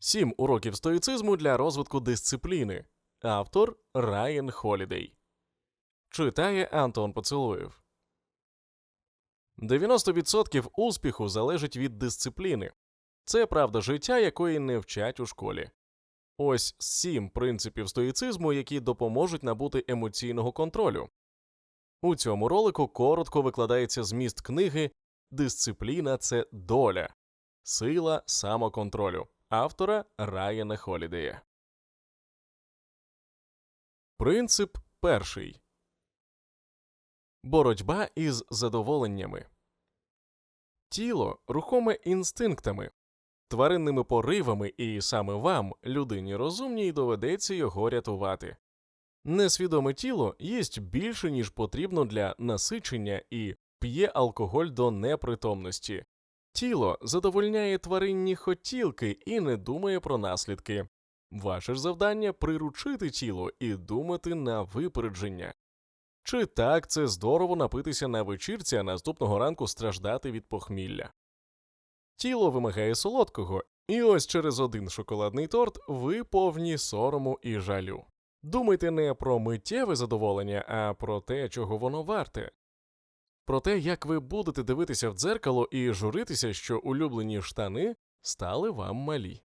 Сім уроків стоїцизму для розвитку дисципліни. Автор Райан Холідей. Читає Антон Поцілуєв. 90% успіху залежить від дисципліни. Це правда життя, якої не вчать у школі. Ось сім принципів стоїцизму, які допоможуть набути емоційного контролю. У цьому ролику коротко викладається зміст книги Дисципліна це доля, сила самоконтролю автора Райана Холідея. Принцип перший Боротьба із задоволеннями. Тіло рухоме інстинктами, тваринними поривами, і саме вам, людині розумній, доведеться його рятувати. Несвідоме тіло їсть більше, ніж потрібно для насичення і п'є алкоголь до непритомності. Тіло задовольняє тваринні хотілки і не думає про наслідки. Ваше ж завдання приручити тіло і думати на випередження. Чи так це здорово напитися на вечірці, а наступного ранку страждати від похмілля? Тіло вимагає солодкого, і ось через один шоколадний торт ви повні сорому і жалю. Думайте не про миттєве задоволення, а про те, чого воно варте. Про те, як ви будете дивитися в дзеркало і журитися, що улюблені штани стали вам малі.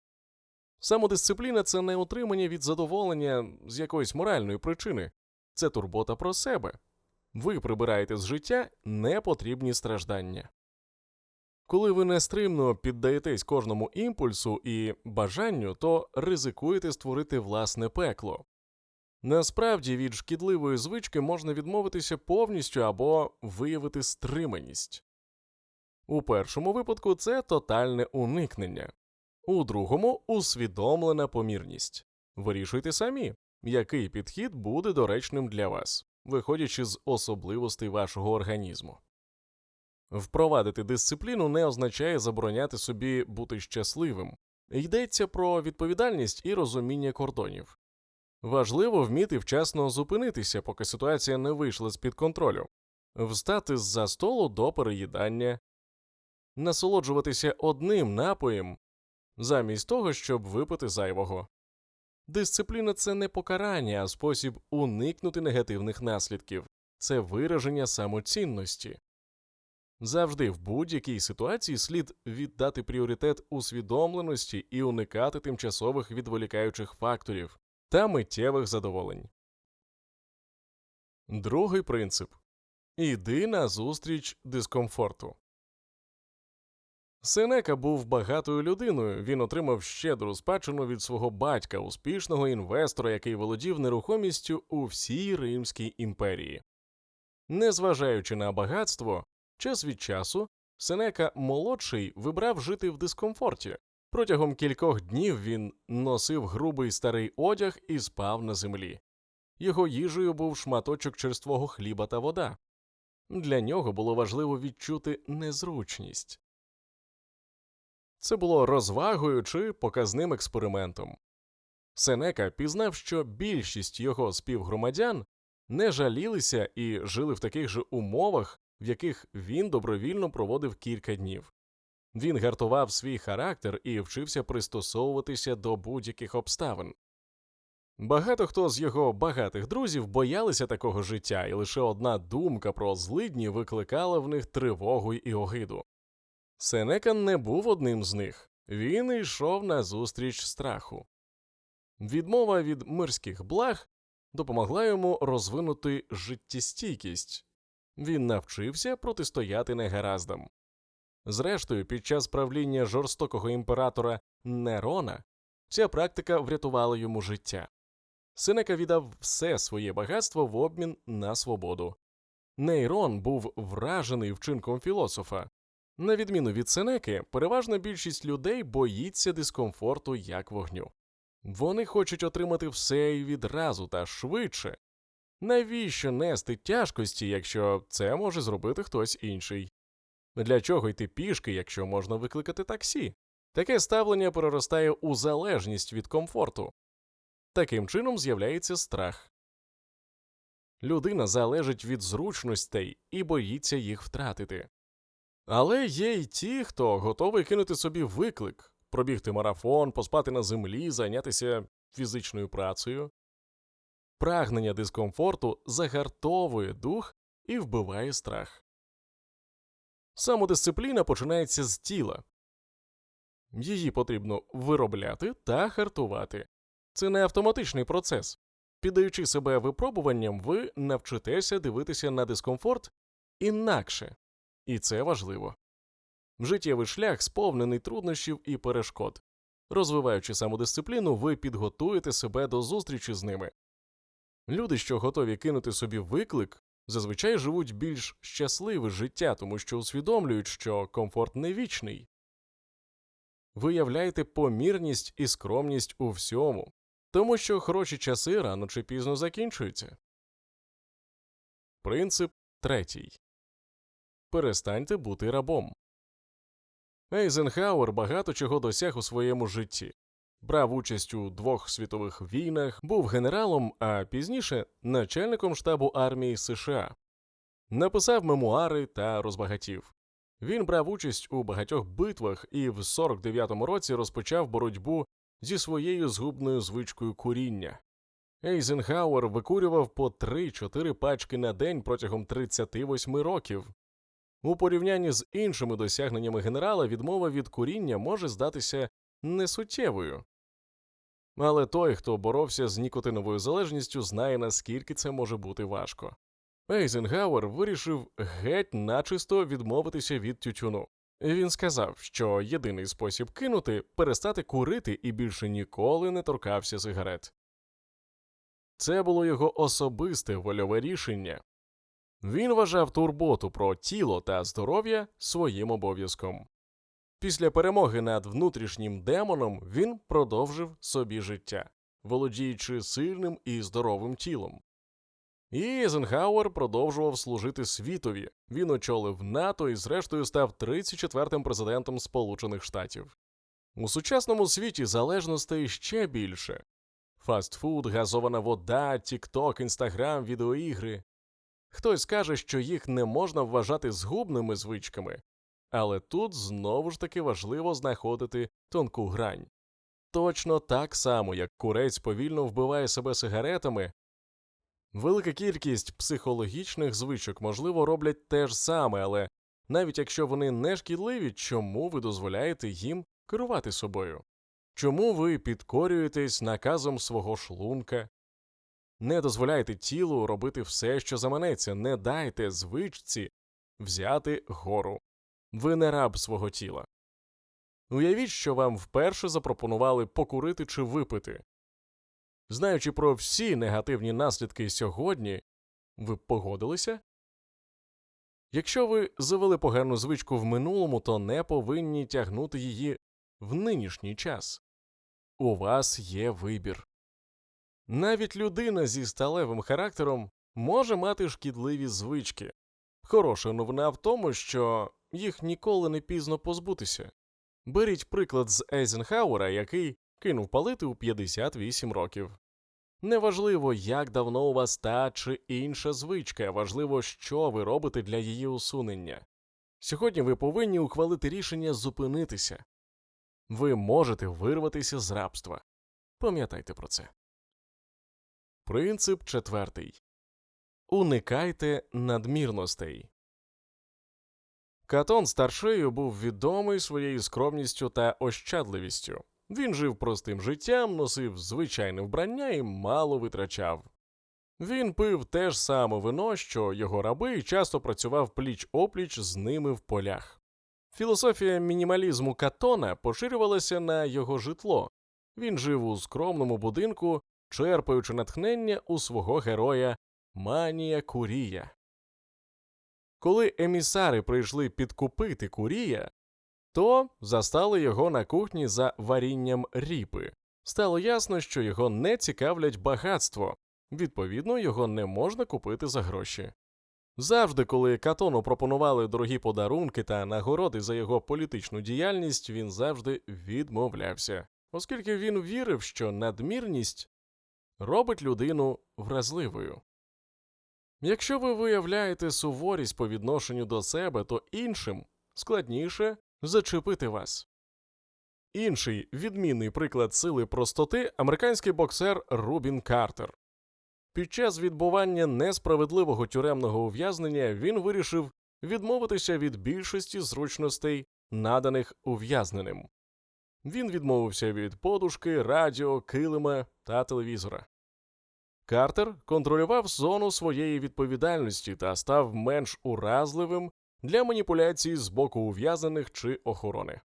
Самодисципліна це не утримання від задоволення з якоїсь моральної причини, це турбота про себе. Ви прибираєте з життя непотрібні страждання. Коли ви нестримно піддаєтесь кожному імпульсу і бажанню, то ризикуєте створити власне пекло. Насправді від шкідливої звички можна відмовитися повністю або виявити стриманість. У першому випадку це тотальне уникнення, у другому усвідомлена помірність. Вирішуйте самі, який підхід буде доречним для вас, виходячи з особливостей вашого організму. Впровадити дисципліну не означає забороняти собі бути щасливим, йдеться про відповідальність і розуміння кордонів. Важливо вміти вчасно зупинитися, поки ситуація не вийшла з під контролю, встати з-за столу до переїдання, насолоджуватися одним напоєм замість того, щоб випити зайвого. Дисципліна це не покарання, а спосіб уникнути негативних наслідків, це вираження самоцінності. Завжди в будь-якій ситуації слід віддати пріоритет усвідомленості і уникати тимчасових відволікаючих факторів та миттєвих задоволень. Другий принцип Іди на зустріч дискомфорту. Сенека був багатою людиною. Він отримав щедру спадщину від свого батька, успішного інвестора, який володів нерухомістю у всій Римській імперії. Незважаючи на багатство, час від часу Сенека молодший вибрав жити в дискомфорті. Протягом кількох днів він носив грубий старий одяг і спав на землі. Його їжею був шматочок черствого хліба та вода. Для нього було важливо відчути незручність. Це було розвагою чи показним експериментом. Сенека пізнав, що більшість його співгромадян не жалілися і жили в таких же умовах, в яких він добровільно проводив кілька днів. Він гартував свій характер і вчився пристосовуватися до будь-яких обставин. Багато хто з його багатих друзів боялися такого життя, і лише одна думка про злидні викликала в них тривогу і огиду. Сенека не був одним з них він йшов на зустріч страху. Відмова від мирських благ допомогла йому розвинути життєстійкість він навчився протистояти негараздам. Зрештою, під час правління жорстокого імператора Нерона ця практика врятувала йому життя. Сенека віддав все своє багатство в обмін на свободу. Нейрон був вражений вчинком філософа. На відміну від Сенеки, переважна більшість людей боїться дискомфорту як вогню. Вони хочуть отримати все і відразу та швидше. Навіщо нести тяжкості, якщо це може зробити хтось інший? Для чого йти пішки, якщо можна викликати таксі? Таке ставлення переростає у залежність від комфорту. Таким чином з'являється страх. Людина залежить від зручностей і боїться їх втратити. Але є й ті, хто готовий кинути собі виклик, пробігти марафон, поспати на землі, зайнятися фізичною працею. Прагнення дискомфорту загартовує дух і вбиває страх. Самодисципліна починається з тіла. Її потрібно виробляти та хартувати. Це не автоматичний процес. Піддаючи себе випробуванням, ви навчитеся дивитися на дискомфорт інакше, і це важливо. Життєвий шлях сповнений труднощів і перешкод. Розвиваючи самодисципліну, ви підготуєте себе до зустрічі з ними. Люди, що готові кинути собі виклик, зазвичай живуть більш щасливе життя, тому що усвідомлюють, що комфорт не вічний. Виявляйте помірність і скромність у всьому, тому що хороші часи рано чи пізно закінчуються. Принцип третій. Перестаньте бути рабом. Ейзенхауер багато чого досяг у своєму житті. Брав участь у двох світових війнах, був генералом, а пізніше начальником штабу армії США. Написав мемуари та розбагатів. Він брав участь у багатьох битвах і в 49-му році розпочав боротьбу зі своєю згубною звичкою куріння. Ейзенхауер викурював по 3-4 пачки на день протягом 38 років. У порівнянні з іншими досягненнями генерала відмова від куріння може здатися несуттєвою. Але той, хто боровся з нікотиновою залежністю, знає, наскільки це може бути важко. Ейзенгауер вирішив геть начисто відмовитися від тютюну. Він сказав, що єдиний спосіб кинути перестати курити і більше ніколи не торкався сигарет. Це було його особисте вольове рішення. Він вважав турботу про тіло та здоров'я своїм обов'язком. Після перемоги над внутрішнім демоном він продовжив собі життя, володіючи сильним і здоровим тілом. І Ейзенхауер продовжував служити світові. Він очолив НАТО і, зрештою, став 34-м президентом Сполучених Штатів. У сучасному світі залежностей ще більше фастфуд, газована вода, тікток, інстаграм, відеоігри. Хтось каже, що їх не можна вважати згубними звичками, але тут знову ж таки важливо знаходити тонку грань. Точно так само, як курець повільно вбиває себе сигаретами, велика кількість психологічних звичок, можливо, роблять те ж саме, але навіть якщо вони не шкідливі, чому ви дозволяєте їм керувати собою? Чому ви підкорюєтесь наказом свого шлунка? Не дозволяйте тілу робити все, що заманеться, не дайте звичці взяти гору. Ви не раб свого тіла. Уявіть, що вам вперше запропонували покурити чи випити. Знаючи про всі негативні наслідки сьогодні, ви погодилися? Якщо ви завели погану звичку в минулому, то не повинні тягнути її в нинішній час. У вас є вибір. Навіть людина зі сталевим характером може мати шкідливі звички. Хороша новина в тому, що їх ніколи не пізно позбутися. Беріть приклад з Ейзенхауера, який кинув палити у 58 років. Неважливо, як давно у вас та чи інша звичка, важливо, що ви робите для її усунення. Сьогодні ви повинні ухвалити рішення зупинитися. Ви можете вирватися з рабства. Пам'ятайте про це. Принцип четвертий. Уникайте надмірностей. Катон старшею був відомий своєю скромністю та ощадливістю. Він жив простим життям, носив звичайне вбрання і мало витрачав. Він пив те ж саме вино, що його раби, і часто працював пліч опліч з ними в полях. Філософія мінімалізму Катона поширювалася на його житло. Він жив у скромному будинку, черпаючи натхнення у свого героя Манія Курія. Коли емісари прийшли підкупити Курія, то застали його на кухні за варінням ріпи. Стало ясно, що його не цікавлять багатство, відповідно, його не можна купити за гроші. Завжди, коли Катону пропонували дорогі подарунки та нагороди за його політичну діяльність, він завжди відмовлявся, оскільки він вірив, що надмірність робить людину вразливою. Якщо ви виявляєте суворість по відношенню до себе, то іншим складніше зачепити вас. Інший відмінний приклад сили простоти американський боксер Рубін Картер. Під час відбування несправедливого тюремного ув'язнення він вирішив відмовитися від більшості зручностей, наданих ув'язненим. Він відмовився від подушки, радіо, килима та телевізора. Картер контролював зону своєї відповідальності та став менш уразливим для маніпуляцій з боку ув'язнених чи охорони.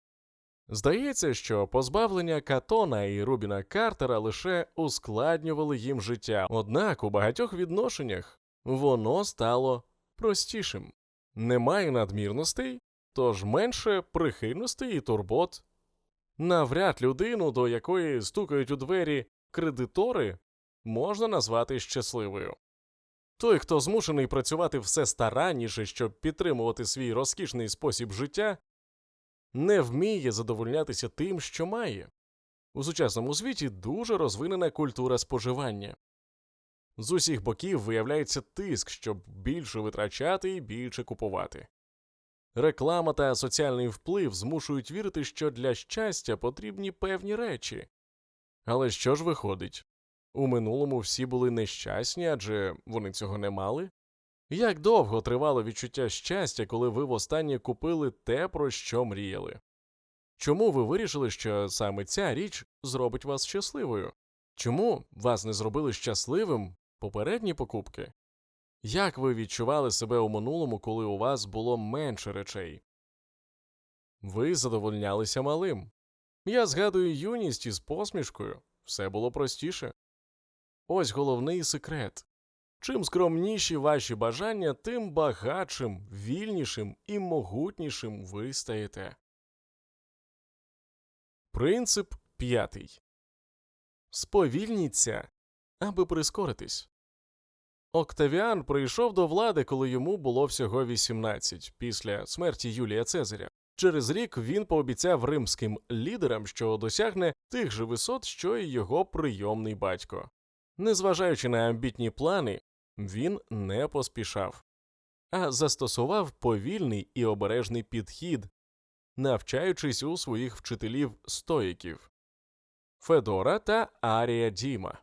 Здається, що позбавлення Катона і Рубіна Картера лише ускладнювали їм життя, однак у багатьох відношеннях воно стало простішим. Немає надмірностей, тож менше прихильностей і турбот. Навряд людину, до якої стукають у двері кредитори, можна назвати щасливою. Той, хто змушений працювати все старанніше, щоб підтримувати свій розкішний спосіб життя, не вміє задовольнятися тим, що має. У сучасному світі дуже розвинена культура споживання. З усіх боків виявляється тиск, щоб більше витрачати і більше купувати. Реклама та соціальний вплив змушують вірити, що для щастя потрібні певні речі. Але що ж виходить? У минулому всі були нещасні, адже вони цього не мали? Як довго тривало відчуття щастя, коли ви востаннє купили те, про що мріяли? Чому ви вирішили, що саме ця річ зробить вас щасливою? Чому вас не зробили щасливим попередні покупки? Як ви відчували себе у минулому, коли у вас було менше речей? Ви задовольнялися малим. Я згадую юність із посмішкою, все було простіше. Ось головний секрет. Чим скромніші ваші бажання, тим багатшим, вільнішим і могутнішим ви стаєте. Принцип п'ятий. Сповільніться, аби прискоритись. Октавіан прийшов до влади, коли йому було всього 18, після смерті Юлія Цезаря. Через рік він пообіцяв римським лідерам, що досягне тих же висот, що й його прийомний батько. Незважаючи на амбітні плани, він не поспішав, а застосував повільний і обережний підхід, навчаючись у своїх вчителів стоїків Федора та Арія Діма.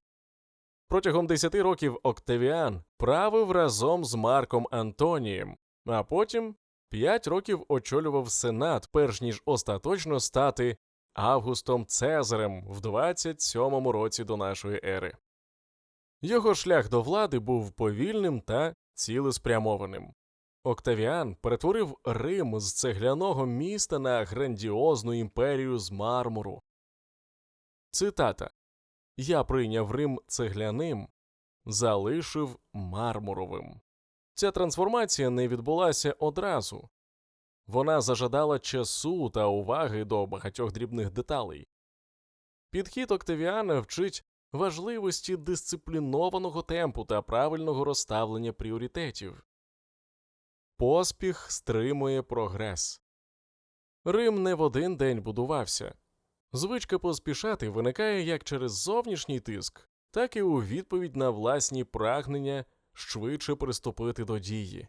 Протягом десяти років Октавіан правив разом з Марком Антонієм, а потім п'ять років очолював сенат, перш ніж остаточно стати Августом Цезарем в 27-му році до нашої ери. Його шлях до влади був повільним та цілеспрямованим. Октавіан перетворив Рим з цегляного міста на грандіозну імперію з мармуру. Цитата Я прийняв Рим цегляним, залишив мармуровим. Ця трансформація не відбулася одразу. Вона зажадала часу та уваги до багатьох дрібних деталей. Підхід Октавіана вчить важливості дисциплінованого темпу та правильного розставлення пріоритетів. Поспіх стримує прогрес. Рим не в один день будувався. Звичка поспішати виникає як через зовнішній тиск, так і у відповідь на власні прагнення швидше приступити до дії.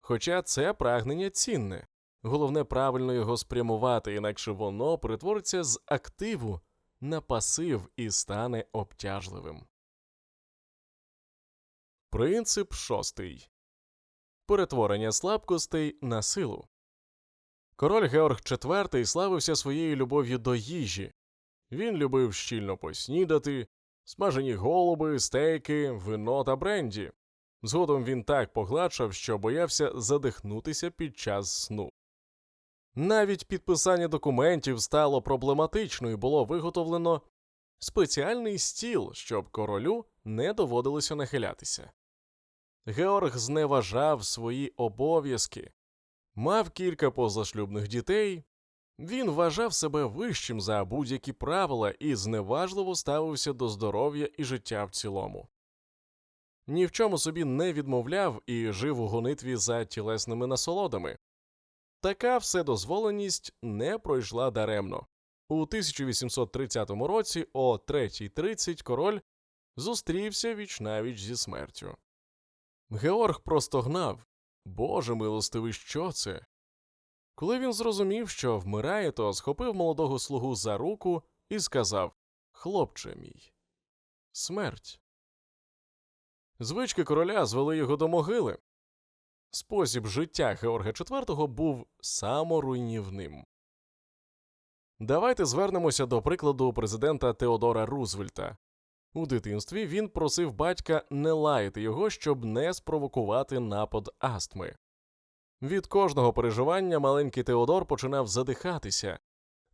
Хоча це прагнення цінне, головне правильно його спрямувати, інакше воно перетвориться з активу на пасив і стане обтяжливим. Принцип шостий перетворення слабкостей на силу. Король Георг IV славився своєю любов'ю до їжі. Він любив щільно поснідати, смажені голуби, стейки, вино та бренді. Згодом він так погладшав, що боявся задихнутися під час сну. Навіть підписання документів стало проблематично і було виготовлено спеціальний стіл, щоб королю не доводилося нахилятися. Георг зневажав свої обов'язки, мав кілька позашлюбних дітей. Він вважав себе вищим за будь-які правила і зневажливо ставився до здоров'я і життя в цілому. Ні в чому собі не відмовляв і жив у гонитві за тілесними насолодами. Така вседозволеність не пройшла даремно. У 1830 році о 3.30 король зустрівся вічнавіч зі смертю. Георг простогнав Боже милостивий, що це? Коли він зрозумів, що вмирає, то схопив молодого слугу за руку і сказав Хлопче мій, смерть. Звички короля звели його до могили. Спосіб життя Георга IV був саморуйнівним. Давайте звернемося до прикладу президента Теодора Рузвельта. У дитинстві він просив батька не лаяти його, щоб не спровокувати напад астми. Від кожного переживання маленький Теодор починав задихатися.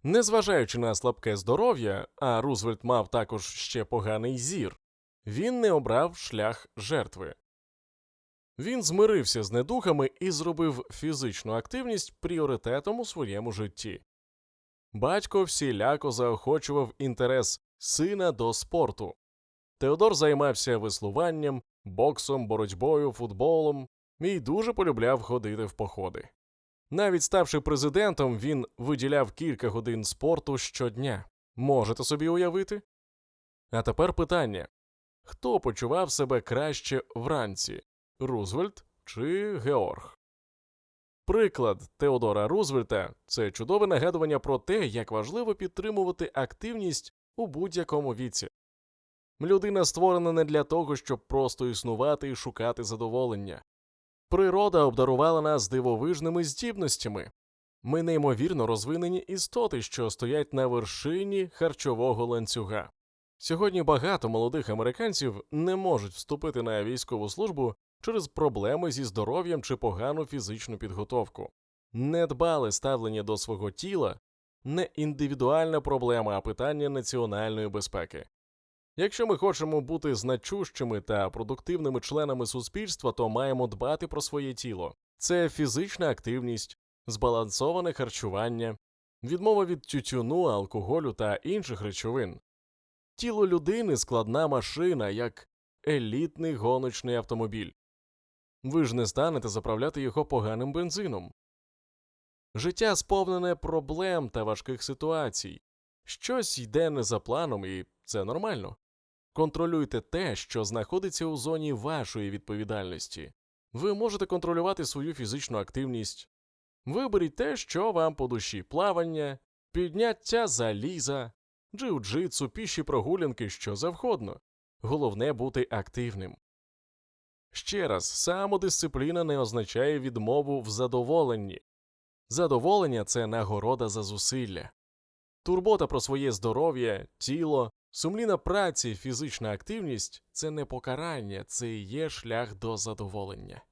Незважаючи на слабке здоров'я, а Рузвельт мав також ще поганий зір, він не обрав шлях жертви. Він змирився з недухами і зробив фізичну активність пріоритетом у своєму житті. Батько всіляко заохочував інтерес сина до спорту. Теодор займався веслуванням, боксом, боротьбою, футболом і дуже полюбляв ходити в походи. Навіть ставши президентом, він виділяв кілька годин спорту щодня. Можете собі уявити? А тепер питання: хто почував себе краще вранці Рузвельт чи Георг? Приклад Теодора Рузвельта це чудове нагадування про те, як важливо підтримувати активність у будь-якому віці. Людина створена не для того, щоб просто існувати і шукати задоволення. Природа обдарувала нас дивовижними здібностями. Ми неймовірно розвинені істоти, що стоять на вершині харчового ланцюга. Сьогодні багато молодих американців не можуть вступити на військову службу через проблеми зі здоров'ям чи погану фізичну підготовку. Недбале ставлення до свого тіла не індивідуальна проблема, а питання національної безпеки. Якщо ми хочемо бути значущими та продуктивними членами суспільства, то маємо дбати про своє тіло. Це фізична активність, збалансоване харчування, відмова від тютюну, алкоголю та інших речовин. Тіло людини складна машина, як елітний гоночний автомобіль. Ви ж не станете заправляти його поганим бензином. Життя сповнене проблем та важких ситуацій. Щось йде не за планом, і це нормально. Контролюйте те, що знаходиться у зоні вашої відповідальності. Ви можете контролювати свою фізичну активність. Виберіть те, що вам по душі плавання, підняття заліза, джиу-джитсу, піші прогулянки, що завгодно. Головне бути активним. Ще раз, самодисципліна не означає відмову в задоволенні. Задоволення це нагорода за зусилля. Турбота про своє здоров'я, тіло, сумлінна праця і фізична активність це не покарання, це є шлях до задоволення.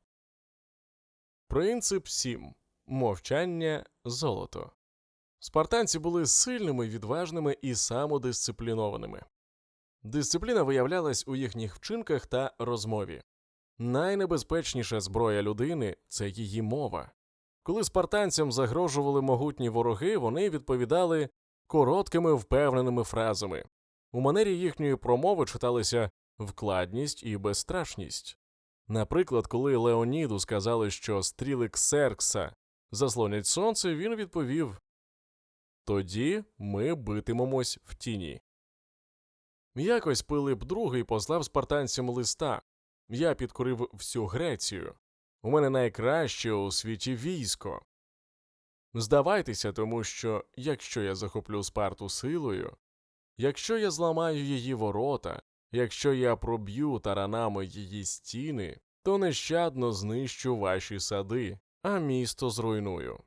Принцип 7. Мовчання золото. Спартанці були сильними, відважними і самодисциплінованими. Дисципліна виявлялась у їхніх вчинках та розмові. Найнебезпечніша зброя людини це її мова. Коли спартанцям загрожували могутні вороги, вони відповідали короткими впевненими фразами. У манері їхньої промови читалися вкладність і безстрашність. Наприклад, коли Леоніду сказали, що стріли Ксеркса заслонять сонце, він відповів Тоді ми битимемось в тіні. Якось Пилип II послав спартанцям листа Я підкорив всю Грецію. У мене найкраще у світі військо. Здавайтеся, тому що якщо я захоплю Спарту силою, якщо я зламаю її ворота, якщо я проб'ю таранами її стіни, то нещадно знищу ваші сади, а місто зруйную.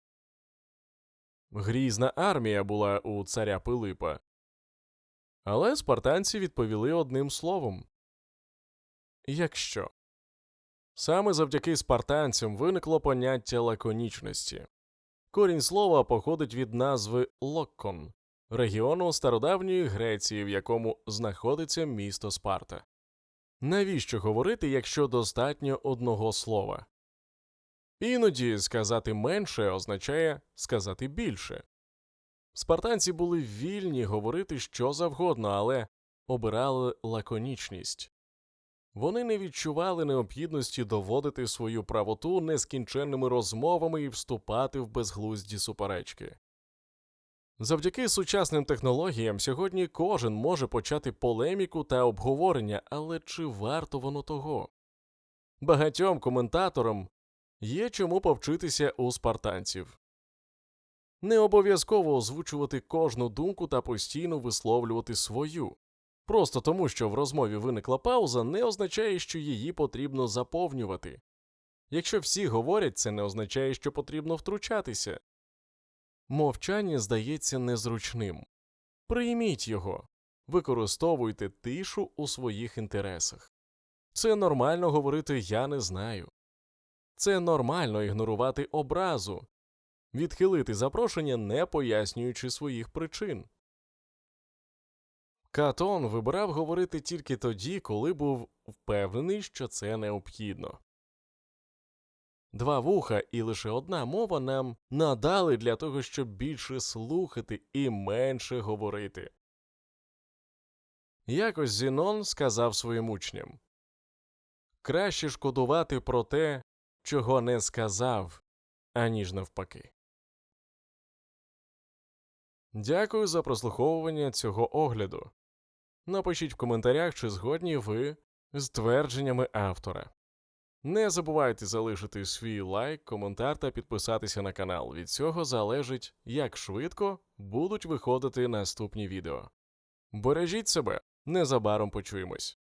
Грізна армія була у царя Пилипа. Але спартанці відповіли одним словом Якщо саме завдяки спартанцям виникло поняття лаконічності. Корінь слова походить від назви Локкон, регіону стародавньої Греції, в якому знаходиться місто Спарта. Навіщо говорити, якщо достатньо одного слова? Іноді сказати менше означає сказати більше. Спартанці були вільні говорити що завгодно, але обирали лаконічність. Вони не відчували необхідності доводити свою правоту нескінченними розмовами і вступати в безглузді суперечки. Завдяки сучасним технологіям сьогодні кожен може почати полеміку та обговорення, але чи варто воно того? Багатьом коментаторам є чому повчитися у спартанців. Не обов'язково озвучувати кожну думку та постійно висловлювати свою. Просто тому, що в розмові виникла пауза, не означає, що її потрібно заповнювати. Якщо всі говорять, це не означає, що потрібно втручатися. Мовчання здається незручним. Прийміть його, використовуйте тишу у своїх інтересах. Це нормально говорити я не знаю. Це нормально ігнорувати образу, відхилити запрошення, не пояснюючи своїх причин. Катон вибирав говорити тільки тоді, коли був впевнений, що це необхідно. Два вуха і лише одна мова нам надали для того, щоб більше слухати і менше говорити. Якось Зінон сказав своїм учням Краще шкодувати про те, чого не сказав, аніж навпаки. Дякую за прослуховування цього огляду. Напишіть в коментарях, чи згодні ви з твердженнями автора. Не забувайте залишити свій лайк, коментар та підписатися на канал. Від цього залежить, як швидко будуть виходити наступні відео. Бережіть себе, незабаром почуємось.